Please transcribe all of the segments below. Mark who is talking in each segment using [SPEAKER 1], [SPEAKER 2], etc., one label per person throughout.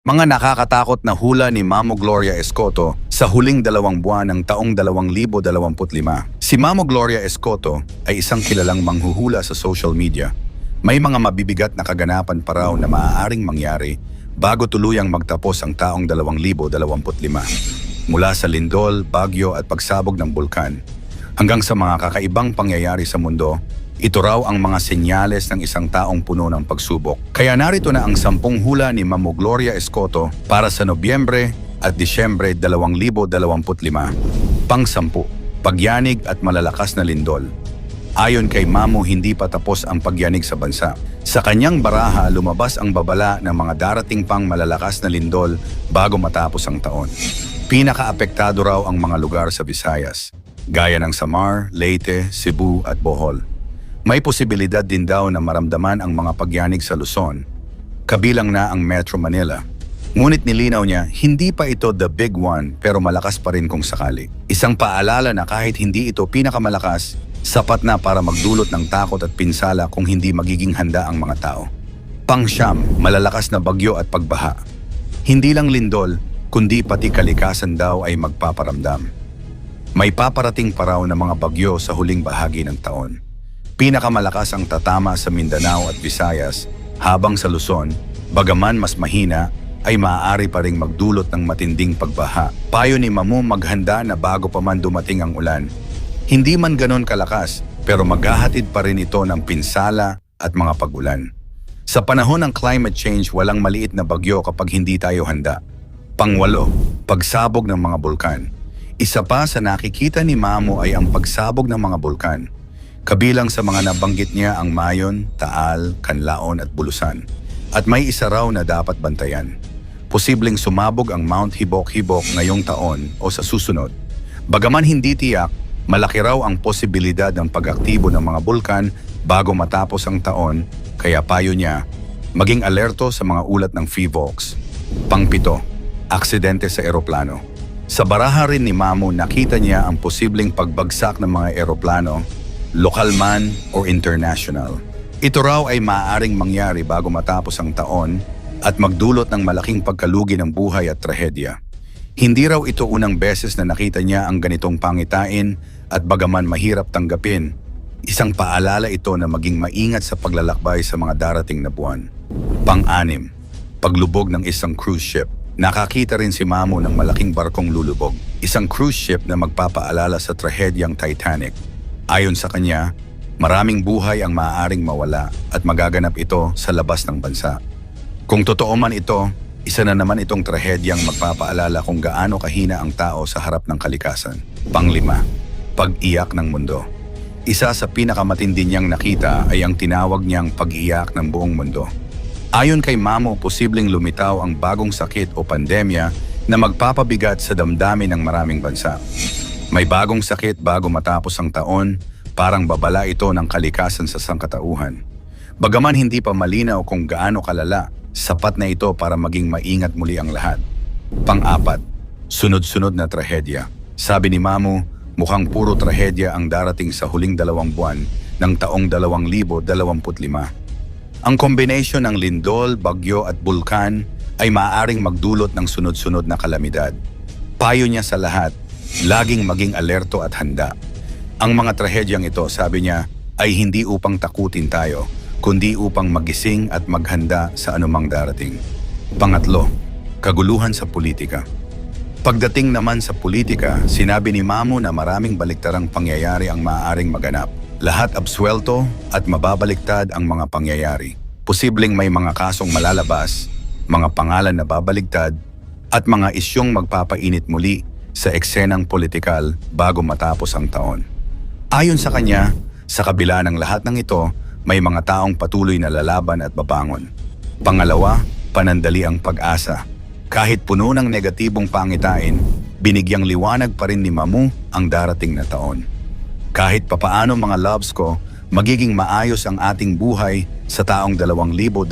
[SPEAKER 1] Mga nakakatakot na hula ni Mamo Gloria Escoto sa huling dalawang buwan ng taong 2025. Si Mamo Gloria Escoto ay isang kilalang manghuhula sa social media. May mga mabibigat na kaganapan pa raw na maaaring mangyari bago tuluyang magtapos ang taong 2025. Mula sa lindol, bagyo at pagsabog ng bulkan hanggang sa mga kakaibang pangyayari sa mundo, ito raw ang mga senyales ng isang taong puno ng pagsubok. Kaya narito na ang sampung hula ni Mamo Gloria Escoto para sa Nobyembre at Disyembre 2025. Pang-sampu, pagyanig at malalakas na lindol. Ayon kay Mamo, hindi pa tapos ang pagyanig sa bansa. Sa kanyang baraha, lumabas ang babala ng mga darating pang malalakas na lindol bago matapos ang taon. Pinakaapektado raw ang mga lugar sa Visayas, gaya ng Samar, Leyte, Cebu at Bohol. May posibilidad din daw na maramdaman ang mga pagyanig sa Luzon, kabilang na ang Metro Manila. Ngunit nilinaw niya, hindi pa ito the big one pero malakas pa rin kung sakali. Isang paalala na kahit hindi ito pinakamalakas, sapat na para magdulot ng takot at pinsala kung hindi magiging handa ang mga tao. Pangsyam, malalakas na bagyo at pagbaha. Hindi lang lindol, kundi pati kalikasan daw ay magpaparamdam. May paparating pa raw na mga bagyo sa huling bahagi ng taon. Pinakamalakas ang tatama sa Mindanao at Visayas, habang sa Luzon, bagaman mas mahina, ay maaari pa ring magdulot ng matinding pagbaha. Payo ni Mamu maghanda na bago pa man dumating ang ulan. Hindi man ganon kalakas, pero maghahatid pa rin ito ng pinsala at mga pagulan. Sa panahon ng climate change, walang maliit na bagyo kapag hindi tayo handa. Pangwalo, pagsabog ng mga bulkan. Isa pa sa nakikita ni Mamo ay ang pagsabog ng mga bulkan. Kabilang sa mga nabanggit niya ang Mayon, Taal, Canlaon at Bulusan. At may isa raw na dapat bantayan. Posibleng sumabog ang Mount Hibok-Hibok ngayong taon o sa susunod. Bagaman hindi tiyak, malaki raw ang posibilidad ng pag-aktibo ng mga bulkan bago matapos ang taon, kaya payo niya, maging alerto sa mga ulat ng FIVOX. Pangpito, aksidente sa eroplano. Sa baraha rin ni Mamu nakita niya ang posibleng pagbagsak ng mga eroplano, lokal man o international. Ito raw ay maaaring mangyari bago matapos ang taon at magdulot ng malaking pagkalugi ng buhay at trahedya. Hindi raw ito unang beses na nakita niya ang ganitong pangitain at bagaman mahirap tanggapin, isang paalala ito na maging maingat sa paglalakbay sa mga darating na buwan. Pang-anim, paglubog ng isang cruise ship. Nakakita rin si Mamo ng malaking barkong lulubog, isang cruise ship na magpapaalala sa trahedyang Titanic. Ayon sa kanya, maraming buhay ang maaaring mawala at magaganap ito sa labas ng bansa. Kung totoo man ito, isa na naman itong trahedyang magpapaalala kung gaano kahina ang tao sa harap ng kalikasan. Panglima, pag-iyak ng mundo. Isa sa pinakamatindi niyang nakita ay ang tinawag niyang pag-iyak ng buong mundo. Ayon kay Mamo, posibleng lumitaw ang bagong sakit o pandemya na magpapabigat sa damdamin ng maraming bansa. May bagong sakit bago matapos ang taon, parang babala ito ng kalikasan sa sangkatauhan. Bagaman hindi pa malinaw kung gaano kalala, sapat na ito para maging maingat muli ang lahat. Pang-apat, sunod-sunod na trahedya. Sabi ni Mamu, mukhang puro trahedya ang darating sa huling dalawang buwan ng taong 2025. Ang kombinasyon ng lindol, bagyo at bulkan ay maaaring magdulot ng sunod-sunod na kalamidad. Payo niya sa lahat, laging maging alerto at handa. Ang mga trahedyang ito, sabi niya, ay hindi upang takutin tayo, kundi upang magising at maghanda sa anumang darating. Pangatlo, kaguluhan sa politika. Pagdating naman sa politika, sinabi ni Mamo na maraming baliktarang pangyayari ang maaaring maganap. Lahat absuelto at mababaliktad ang mga pangyayari. Posibleng may mga kasong malalabas, mga pangalan na babaligtad, at mga isyong magpapainit muli sa eksenang politikal bago matapos ang taon. Ayon sa kanya, sa kabila ng lahat ng ito, may mga taong patuloy na lalaban at babangon. Pangalawa, panandali ang pag-asa. Kahit puno ng negatibong pangitain, binigyang liwanag pa rin ni Mamu ang darating na taon. Kahit papaano mga loves ko, magiging maayos ang ating buhay sa taong 2026.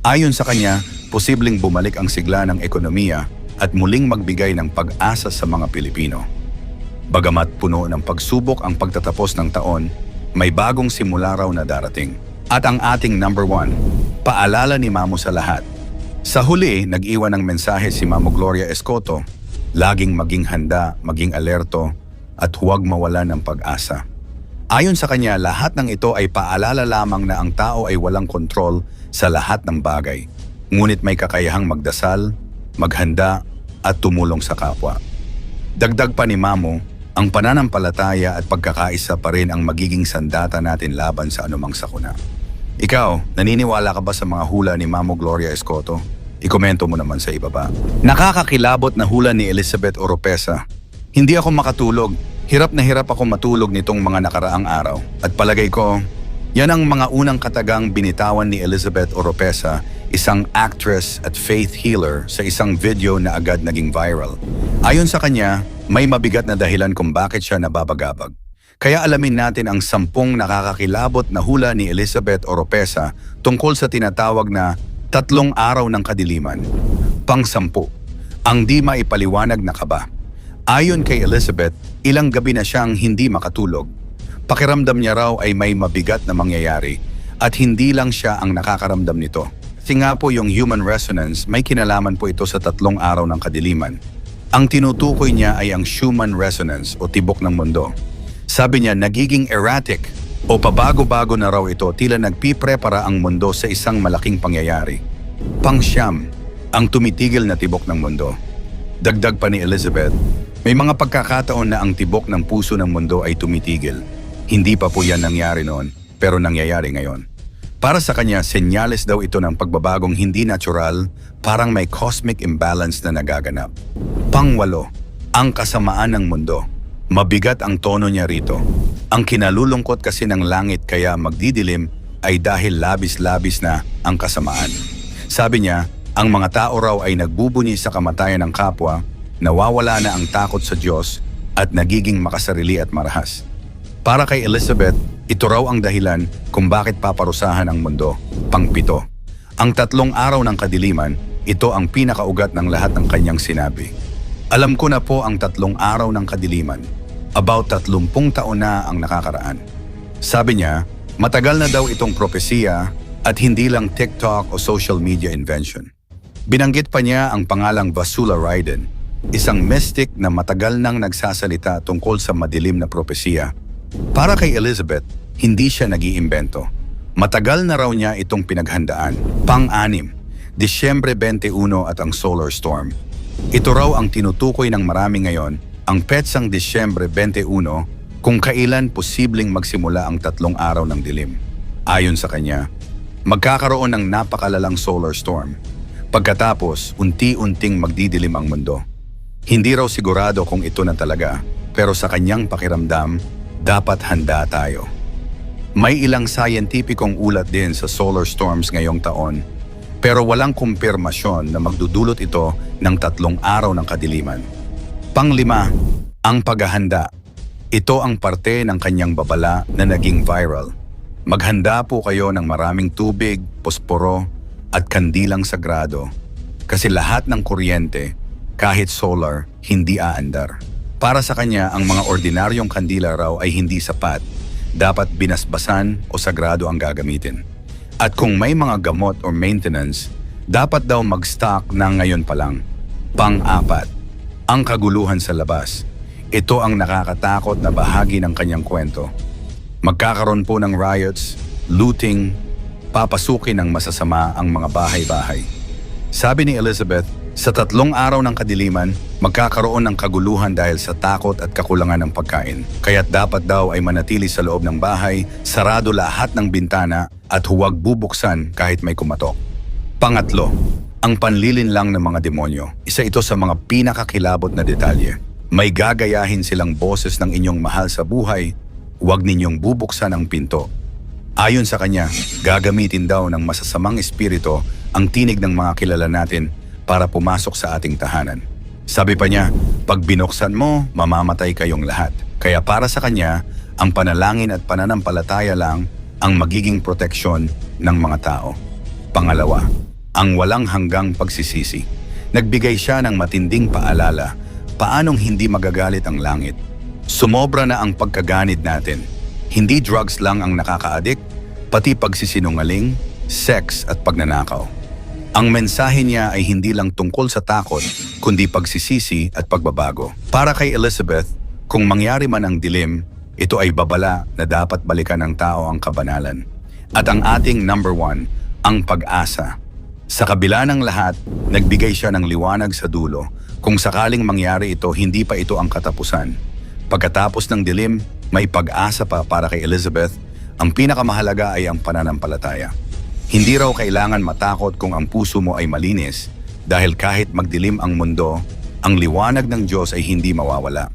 [SPEAKER 1] Ayon sa kanya, posibleng bumalik ang sigla ng ekonomiya at muling magbigay ng pag-asa sa mga Pilipino. Bagamat puno ng pagsubok ang pagtatapos ng taon, may bagong simula raw na darating. At ang ating number one, paalala ni Mamo sa lahat, Sa huli, nag-iwan ng mensahe si Mamo Gloria Escoto, laging maging handa, maging alerto, at huwag mawala ng pag-asa. Ayon sa kanya, lahat ng ito ay paalala lamang na ang tao ay walang kontrol sa lahat ng bagay. Ngunit may kakayahang magdasal, maghanda, at tumulong sa kapwa. Dagdag pa ni Mamo, ang pananampalataya at pagkakaisa pa rin ang magiging sandata natin laban sa anumang sakuna. Ikaw, naniniwala ka ba sa mga hula ni Mamo Gloria Escoto? Ikomento mo naman sa ibaba. Nakakakilabot na hula ni Elizabeth Oropesa. Hindi ako makatulog. Hirap na hirap ako matulog nitong mga nakaraang araw. At palagay ko, yan ang mga unang katagang binitawan ni Elizabeth Oropesa, isang actress at faith healer sa isang video na agad naging viral. Ayon sa kanya, may mabigat na dahilan kung bakit siya nababagabag. Kaya alamin natin ang sampung nakakakilabot na hula ni Elizabeth Oropesa tungkol sa tinatawag na tatlong araw ng kadiliman. Pang-sampu, ang di maipaliwanag na kaba. Ayon kay Elizabeth, ilang gabi na siyang hindi makatulog. Pakiramdam niya raw ay may mabigat na mangyayari at hindi lang siya ang nakakaramdam nito. Kasi po yung human resonance, may kinalaman po ito sa tatlong araw ng kadiliman. Ang tinutukoy niya ay ang Schumann resonance o tibok ng mundo. Sabi niya nagiging erratic o pabago-bago na raw ito tila nagpiprepara ang mundo sa isang malaking pangyayari. Pangsyam, ang tumitigil na tibok ng mundo. Dagdag pa ni Elizabeth, may mga pagkakataon na ang tibok ng puso ng mundo ay tumitigil. Hindi pa po yan nangyari noon, pero nangyayari ngayon. Para sa kanya, senyales daw ito ng pagbabagong hindi natural, parang may cosmic imbalance na nagaganap. Pangwalo, ang kasamaan ng mundo. Mabigat ang tono niya rito. Ang kinalulungkot kasi ng langit kaya magdidilim ay dahil labis-labis na ang kasamaan. Sabi niya, ang mga tao raw ay nagbubunyi sa kamatayan ng kapwa, nawawala na ang takot sa Diyos at nagiging makasarili at marahas. Para kay Elizabeth, ito raw ang dahilan kung bakit paparusahan ang mundo. Pangpito. Ang tatlong araw ng kadiliman, ito ang pinakaugat ng lahat ng kanyang sinabi. Alam ko na po ang tatlong araw ng kadiliman. About tatlumpung taon na ang nakakaraan. Sabi niya, matagal na daw itong propesiya at hindi lang TikTok o social media invention. Binanggit pa niya ang pangalang Vasula Raiden, isang mystic na matagal nang nagsasalita tungkol sa madilim na propesiya. Para kay Elizabeth, hindi siya nag-iimbento. Matagal na raw niya itong pinaghandaan. Pang-anim, Disyembre 21 at ang solar storm. Ito raw ang tinutukoy ng marami ngayon, ang petsang Disyembre 21 kung kailan posibleng magsimula ang tatlong araw ng dilim. Ayon sa kanya, magkakaroon ng napakalalang solar storm. Pagkatapos, unti-unting magdidilim ang mundo. Hindi raw sigurado kung ito na talaga, pero sa kanyang pakiramdam, dapat handa tayo. May ilang scientificong ulat din sa solar storms ngayong taon, pero walang kumpirmasyon na magdudulot ito ng tatlong araw ng kadiliman. Panglima, ang paghahanda. Ito ang parte ng kanyang babala na naging viral. Maghanda po kayo ng maraming tubig, posporo, at kandilang sagrado. Kasi lahat ng kuryente, kahit solar, hindi aandar. Para sa kanya, ang mga ordinaryong kandila raw ay hindi sapat. Dapat binasbasan o sagrado ang gagamitin. At kung may mga gamot or maintenance, dapat daw mag-stock na ngayon pa lang. Pang-apat, ang kaguluhan sa labas. Ito ang nakakatakot na bahagi ng kanyang kwento. Magkakaroon po ng riots, looting, papasukin ng masasama ang mga bahay-bahay. Sabi ni Elizabeth, sa tatlong araw ng kadiliman, magkakaroon ng kaguluhan dahil sa takot at kakulangan ng pagkain. Kaya't dapat daw ay manatili sa loob ng bahay, sarado lahat ng bintana at huwag bubuksan kahit may kumatok. Pangatlo, ang panlilin lang ng mga demonyo. Isa ito sa mga pinakakilabot na detalye. May gagayahin silang boses ng inyong mahal sa buhay, huwag ninyong bubuksan ang pinto Ayon sa kanya, gagamitin daw ng masasamang espiritu ang tinig ng mga kilala natin para pumasok sa ating tahanan. Sabi pa niya, pag binuksan mo, mamamatay kayong lahat. Kaya para sa kanya, ang panalangin at pananampalataya lang ang magiging proteksyon ng mga tao. Pangalawa, ang walang hanggang pagsisisi. Nagbigay siya ng matinding paalala paanong hindi magagalit ang langit. Sumobra na ang pagkaganid natin. Hindi drugs lang ang nakaka-addict, pati pagsisinungaling, sex at pagnanakaw. Ang mensahe niya ay hindi lang tungkol sa takot, kundi pagsisisi at pagbabago. Para kay Elizabeth, kung mangyari man ang dilim, ito ay babala na dapat balikan ng tao ang kabanalan. At ang ating number one, ang pag-asa. Sa kabila ng lahat, nagbigay siya ng liwanag sa dulo. Kung sakaling mangyari ito, hindi pa ito ang katapusan. Pagkatapos ng dilim, may pag-asa pa para kay Elizabeth. Ang pinakamahalaga ay ang pananampalataya. Hindi raw kailangan matakot kung ang puso mo ay malinis dahil kahit magdilim ang mundo, ang liwanag ng Diyos ay hindi mawawala.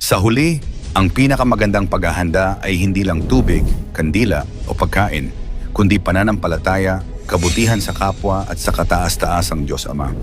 [SPEAKER 1] Sa huli, ang pinakamagandang paghahanda ay hindi lang tubig, kandila o pagkain, kundi pananampalataya, kabutihan sa kapwa at sa kataas-taas ang Diyos Ama.